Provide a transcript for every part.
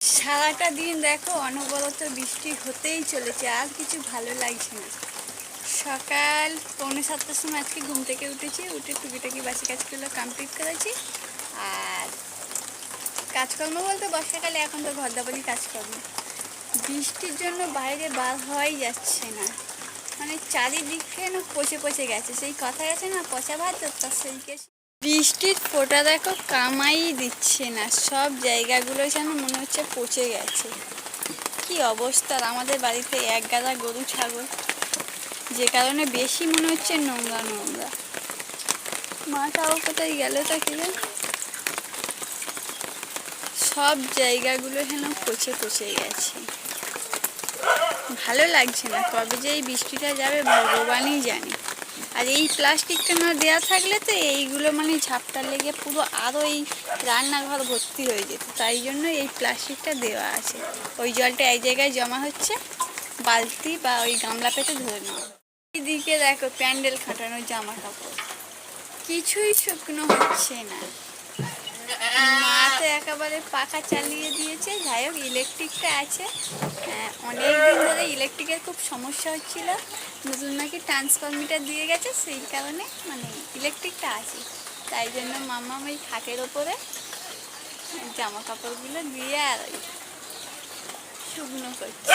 সারাটা দিন দেখো অনবরত বৃষ্টি হতেই চলেছে, আর কিছু ভালো লাগছে না। সকাল পৌনে সাতটার সময় আজকে ঘুম থেকে উঠেছি, উঠে টুকিটাকি বাসি কাজগুলো কমপ্লিট করেছি। আর কাজকর্ম বলতে বর্ষাকালে এখন তো ঘর দাবারই কাজকর্ম। বৃষ্টির জন্য বাইরে বার হওয়াই যাচ্ছে না। মানে চারিদিকে না পচে পচে গেছে, সেই কথা গেছে না, পচা ভাত তো তার সেই কেস বৃষ্টির ফোঁটা দেখো, কামাই দিচ্ছে না। সব জায়গাগুলো যেন মনে হচ্ছে পচে গেছে। কি অবস্থা? আমাদের বাড়িতে এক গাদা গরু ছাগল। যে কারণে বেশি মনে হচ্ছে নোংরা নোংরা। মাটাও কোথায় গেল তা কি? সব জায়গাগুলো যেন পচে পচে গেছে। ভালো লাগছে না। কবে যে এই বৃষ্টিটা যাবে, ভগবানই জানে। আর এই প্লাস্টিকটা না দেওয়া থাকলে তো এইগুলো মানে ঝাপটা লেগে পুরো আরও এই রান্নাঘর ভর্তি হয়ে যেত। তাই জন্য এই প্লাস্টিকটা দেওয়া আছে। ওই জলটা এক জায়গায় জমা হচ্ছে, বালতি বা ওই গামলা পেতে ধরে নেওয়া এইদিকে দেখো প্যান্ডেল খাটানো জামা কাপড় কিছুই শুকনো হচ্ছে না। মা তো একেবারে পাখা চালিয়ে দিয়েছে। যাই হোক ইলেকট্রিকটা আছে। হ্যাঁ, অনেক দিন ধরে ইলেকট্রিকের খুব সমস্যা হচ্ছিল। নতুন নাকি ট্রান্সফরমিটার দিয়ে গেছে সেই কারণে মানে ইলেকট্রিকটা আছে। তাই জন্য মামা ওই খাটের ওপরে জামা কাপড়গুলো দিয়ে আর ওই শুকনো করছে।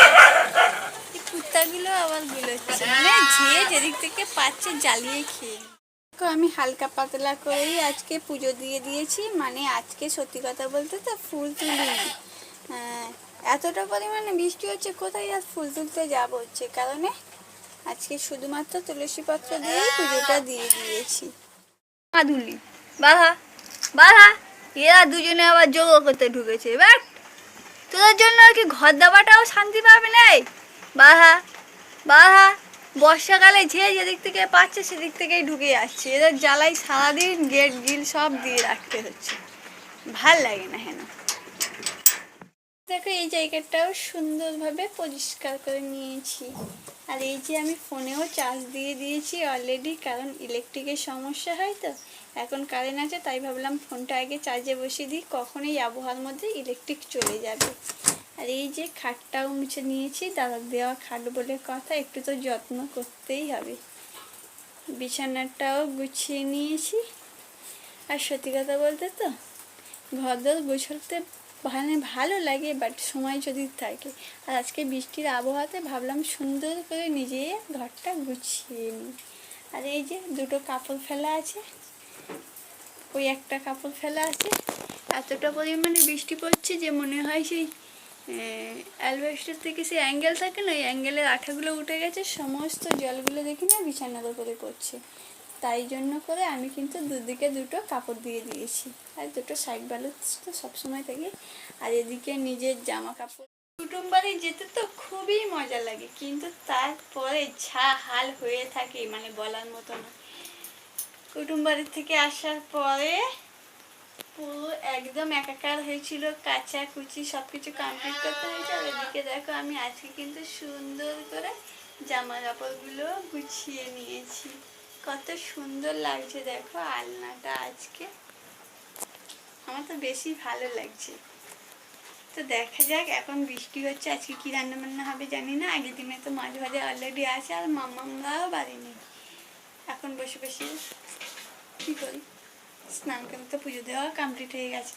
এই কুত্তাগুলো আবার গুলোচ্ছে মানে যে যেদিক থেকে পাচ্ছে জ্বালিয়ে খেয়ে আমি হালকা পাতলা করেই আজকে পুজো দিয়ে দিয়েছি। মানে আজকে সত্যি কথা বলতে তো ফুল তুলিনি। হ্যাঁ, এতটা পরিমাণে বৃষ্টি হচ্ছে কোথায় আর ফুল তুলতে যাব? হচ্ছে কারণে আজকে শুধুমাত্র তুলসী পত্র দিয়েই পুজোটা দিয়ে দিয়েছি। মাধুলি বাহা বাহা এরা দুজনে আবার যোগ করতে ঢুকেছে। এবার তোদের জন্য আর কি ঘর দেওয়াটাও শান্তি পাবে নাই? বাহা বাহা বর্ষাকালে যে যেদিক থেকে পাচ্ছে সেদিক থেকেই ঢুকে যাচ্ছে। এদের জ্বালাই সারাদিন গেট গিল সব দিয়ে রাখতে হচ্ছে। ভালো লাগে না হেন। দেখো, এই জায়গাটাও সুন্দরভাবে পরিষ্কার করে নিয়েছি। আর এই যে আমি ফোনেও চার্জ দিয়ে দিয়েছি অলরেডি কারণ ইলেকট্রিকের সমস্যা হয় তো। এখন কারেন্ট আছে, তাই ভাবলাম ফোনটা আগে চার্জে বসিয়ে দিই কখন এই আবহাওয়ার মধ্যে ইলেকট্রিক চলে যাবে। আর এই যে খাটটাও মুছে নিয়েছি দাদার দেওয়া খাট বলে কথা, একটু তো যত্ন করতেই হবে। বিছানাটাও গুছিয়ে নিয়েছি। আর সত্যি কথা বলতে তো ঘর দর গোছাতে মানে ভালো লাগে বাট সময় যদি থাকে। আর আজকে বৃষ্টির আবহাওয়াতে ভাবলাম সুন্দর করে নিজে ঘরটা গুছিয়ে নিই। আর এই যে দুটো কাপড় ফেলা আছে, ওই একটা কাপড় ফেলা আছে। এতটা পরিমাণে বৃষ্টি পড়ছে যে মনে হয় সেই অ্যালবেস্টার থেকে সেই অ্যাঙ্গেল থাকে না ওই অ্যাঙ্গেলের আঠাগুলো উঠে গেছে, সমস্ত জলগুলো দেখি না বিছানার উপরে পড়ছে। তাই জন্য করে আমি কিন্তু দুদিকে দুটো কাপড় দিয়ে দিয়েছি। আর দুটো সাইড ব্যালেন্স তো সবসময় থাকে। আর এদিকে নিজের জামা কাপড়। কুটুম বাড়ি যেতে তো খুবই মজা লাগে, কিন্তু তারপরে যা হাল হয়ে থাকে মানে বলার মতো না। কুটুম বাড়ির থেকে আসার পরে পুরো একদম একাকার হয়েছিল, কাঁচা কুচি সব কিছু কমপ্লিট করতে হয়েছে। আর এদিকে দেখো, আমি আজকে কিন্তু সুন্দর করে জামা কাপড়গুলো গুছিয়ে নিয়েছি। কত সুন্দর লাগছে দেখো আলনাটা আজকে। আমার তো বেশি ভালো লাগছে। তো দেখা যাক, এখন বৃষ্টি হচ্ছে, আজকে কি রান্না বান্না হবে জানি না। আগের দিনে তো মাছ ভাজা অলরেডি আছে, আর মামামরাও বাড়ি নেই। এখন বসে বসে কী করি? স্নান করতে পুজো দেওয়া কমপ্লিট হয়ে গেছে।